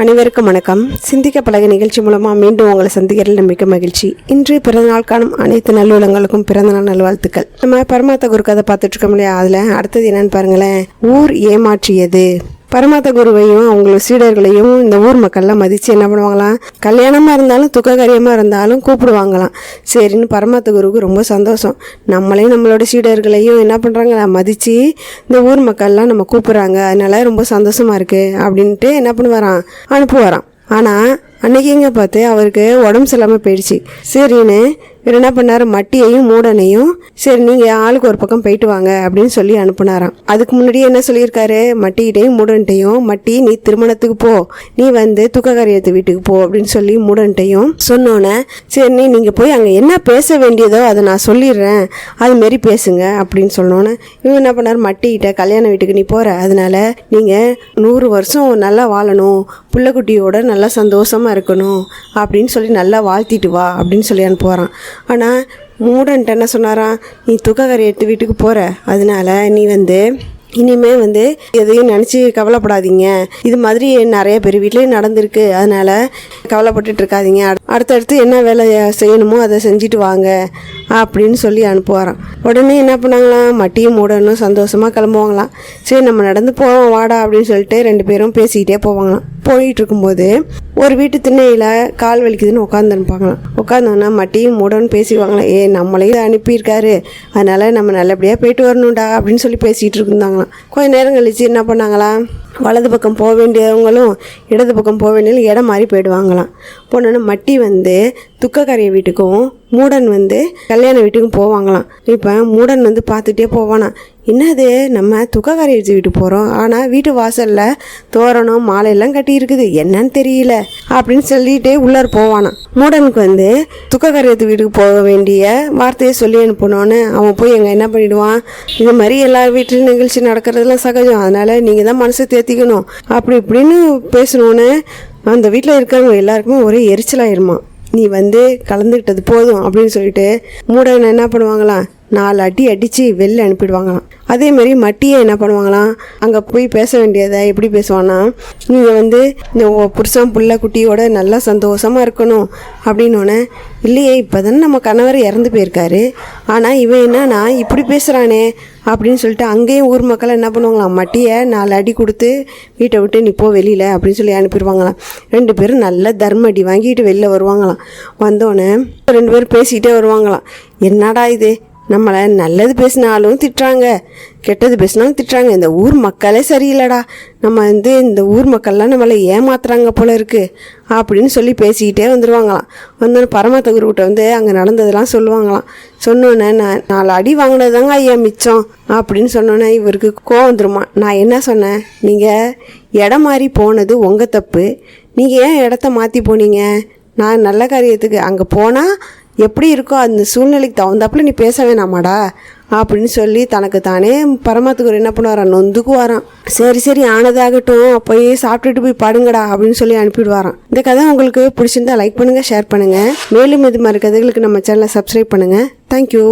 அனைவருக்கும் வணக்கம். சிந்திக்க பழக நிகழ்ச்சி மூலமாக மீண்டும் உங்களை சந்திக்கிறதுல மிக்க மகிழ்ச்சி. இன்று பிறந்தநாள் காணும் அனைத்து நல்லுள்ளங்களுக்கும் பிறந்தநாள் நல்வாழ்த்துக்கள். நம்ம பரமாத்த குரு கதை பார்த்துட்டு இல்லையா? அதில் அடுத்தது என்னன்னு பாருங்களேன். ஊர் ஏமாற்றியது. பரமாத்த குருவையும் அவங்களோட சீடர்களையும் இந்த ஊர் மக்கள்லாம் மதித்து என்ன பண்ணுவாங்களாம்? கல்யாணமாக இருந்தாலும் துக்ககரியமாக இருந்தாலும் கூப்பிடுவாங்களாம். சரின்னு பரமாத்த குருவுக்கு ரொம்ப சந்தோஷம். நம்மளையும் நம்மளோட சீடர்களையும் என்ன பண்ணுறாங்க மதித்து இந்த ஊர் மக்கள்லாம் நம்ம கூப்பிட்றாங்க. அதனால ரொம்ப சந்தோஷமாக இருக்குது அப்படின்ட்டு என்ன பண்ணுவாராம்? அனுப்புவாராம். ஆனால் அன்னைக்கு பார்த்து அவருக்கு உடம்பு சரியில்லாமல் போயிடுச்சு. சரின்னு இவர் என்ன பண்ணார்? மட்டியையும் மூடனையும் சரி நீங்கள் ஆளுக்கு ஒரு பக்கம் போயிட்டு வாங்க அப்படின்னு சொல்லி அனுப்புனாராம். அதுக்கு முன்னாடியே என்ன சொல்லியிருக்காரு? மட்டிகிட்டையும் மூடன்ட்டையும் மட்டி நீ திருமணத்துக்கு போ. நீ வந்து துக்ககாரியத்து வீட்டுக்கு போ அப்படின்னு சொல்லி மூடன்ட்டையும் சொன்னோன்னே சரி நீங்கள் போய் அங்கே என்ன பேச வேண்டியதோ அதை நான் சொல்லிடுறேன். அது மாரி பேசுங்க அப்படின்னு சொன்னோன்னே இவங்க என்ன பண்ணார்? மட்டிக்கிட்ட கல்யாண வீட்டுக்கு நீ போகிற அதனால நீங்கள் நூறு வருஷம் நல்லா வாழணும். பிள்ளைக்குட்டியோட நல்லா சந்தோஷமாக இருக்கணும் அப்படின்னு சொல்லி நல்லா வாழ்த்திட்டு வா அப்படின்னு சொல்லி அனுப்புவாரான் ஆனால் மூடன்ட்ட என்ன சொன்னாராம்? நீ துக்ககரை எடுத்து வீட்டுக்கு போகிற அதனால நீ வந்து இனிமே வந்து எதையும் நினச்சி கவலைப்படாதீங்க. இது மாதிரி நிறைய பேர் வீட்லேயும் நடந்திருக்கு. அதனால் கவலைப்பட்டுட்டு இருக்காதீங்க. அடு- அடுத்தடுத்து என்ன வேலை செய்யணுமோ அதை செஞ்சுட்டு வாங்க அப்படின்னு சொல்லி அனுப்புவாராம். உடனே என்ன பண்ணாங்களாம்? மட்டியும் மூடணும் சந்தோஷமாக கிளம்புவாங்களாம். சரி நம்ம நடந்து போவோம். வாடா அப்படின்னு சொல்லிட்டு ரெண்டு பேரும் பேசிக்கிட்டே போவாங்களாம். போயிட்டு இருக்கும்போது ஒரு வீட்டு திண்ணையில் கால் வலிக்குதுன்னு உட்காந்துருப்பாங்களாம் உட்காந்தோன்னா மட்டியும் மூடன்னு பேசிக்குவாங்களாம் ஏ நம்மளையும் அனுப்பியிருக்காரு. அதனால் நம்ம நல்லபடியாக போயிட்டு வரணும்டா அப்படின்னு சொல்லி பேசிகிட்டு இருந்தாங்களாம் கொஞ்ச நேரம் கழிச்சு என்ன பண்ணாங்களாம் வலது பக்கம் போக வேண்டியவங்களும் இடது பக்கம் போக வேண்டியவங்களும் இடம் மாறி போயிடுவாங்களாம். போனோன்னா மட்டி வந்து துக்கக்கரைய வீட்டுக்கும் மூடன் வந்து கல்யாண வீட்டுக்கும் போவாங்களாம். இப்போ மூடன் வந்து பார்த்துட்டே போவானா என்னது நம்ம துக்கக்காரிய வீட்டுக்கு போகிறோம் ஆனால் வீட்டு வாசலில் தோரணம் மாலையெல்லாம் கட்டி இருக்குது என்னன்னு தெரியல. அப்படின்னு சொல்லிகிட்டே உள்ளார் போவானாம். மூடனுக்கு வந்து துக்கக்காரியத்து வீட்டுக்கு போக வேண்டிய வார்த்தையை சொல்லி அனுப்பணும்னு அவன் போய் எங்கே என்ன பண்ணிடுவான்? இது மாதிரி எல்லார் வீட்டிலும் நிகழ்ச்சி நடக்கிறதுலாம் சகஜம். அதனால் நீங்கள் தான் மனசை தேத்திக்கணும். அப்படி இப்படின்னு பேசணுன்னு அந்த வீட்டில் இருக்கிறவங்க எல்லாருக்குமே ஒரே எரிச்சலாயிருமா நீ வந்து கலந்துக்கிட்டது போதும் அப்படின்னு சொல்லிட்டு மூடன் என்ன பண்ணுவாங்களாம் நாலு அடி அடித்து வெளில அனுப்பிடுவாங்களாம். அதே மாதிரி மட்டியை என்ன பண்ணுவாங்களாம்? அங்கே போய் பேச வேண்டியதை எப்படி பேசுவான்னா நீங்கள் வந்து இந்த புருஷன் புள்ள குட்டியோட நல்லா சந்தோஷமாக இருக்கணும் அப்படின்னோடனே இல்லையே இப்போ தானே நம்ம கணவர் இறந்து போயிருக்காரு. ஆனால் இவன் என்னன்னா இப்படி பேசுகிறானே அப்படின்னு சொல்லிட்டு அங்கேயும் ஊர் மக்கள் என்ன பண்ணுவாங்களாம்? மட்டியை நாலு அடி கொடுத்து வீட்டை விட்டு நீ போ வெளியில் அப்படின்னு சொல்லி அனுப்பிடுவாங்களாம். ரெண்டு பேரும் நல்ல தர்ம அடி வாங்கிட்டு வெளில வருவாங்களாம். வந்தோடனே ரெண்டு பேரும் பேசிக்கிட்டே வருவாங்களாம். என்னடா இது? நம்மளை நல்லது பேசினாலும் திட்டுறாங்க கெட்டது பேசினாலும் திட்டுறாங்க. இந்த ஊர் மக்களே சரியில்லடா. நம்ம வந்து இந்த ஊர் மக்கள்லாம் நம்மளை ஏமாத்துறாங்க போல இருக்குது அப்படின்னு சொல்லி பேசிக்கிட்டே வந்துடுவாங்களாம் வந்தோடனே பரமாத்த குருக்கிட்ட வந்து அங்கே நடந்ததெல்லாம் சொல்லுவாங்களாம். சொன்னோன்னே நான் நாலு அடி வாங்கினது தாங்க ஐயா மிச்சம் அப்படின்னு சொன்னோன்னே இவருக்கு கோவம் வந்துருமா நான் என்ன சொன்னேன்? நீங்கள் இடம் மாறி போனது உங்கள் தப்பு. நீங்கள் ஏன் இடத்த மாற்றி போனீங்க? நான் நல்ல காரியத்துக்கு அங்கே போனால் எப்படி இருக்கோ அந்த சூழ்நிலைக்கு தகுந்தாப்புல நீ பேச வேணாமாடா அப்படின்னு சொல்லி தனக்கு தானே பரமாத்துக்கு என்ன பண்ணுவாராம் நொந்துக்கு வரான் சரி சரி ஆனதாகட்டும் போய் சாப்பிட்டுட்டு போய் படுங்கடா அப்படின்னு சொல்லி அனுப்பிடுவாராம் இந்த கதை உங்களுக்கு பிடிச்சிருந்தா லைக் பண்ணுங்கள் ஷேர் பண்ணுங்கள் மேலும் இது மாதிரி கதைகளுக்கு நம்ம சேனலை சப்ஸ்கிரைப் பண்ணுங்கள் தேங்க்யூ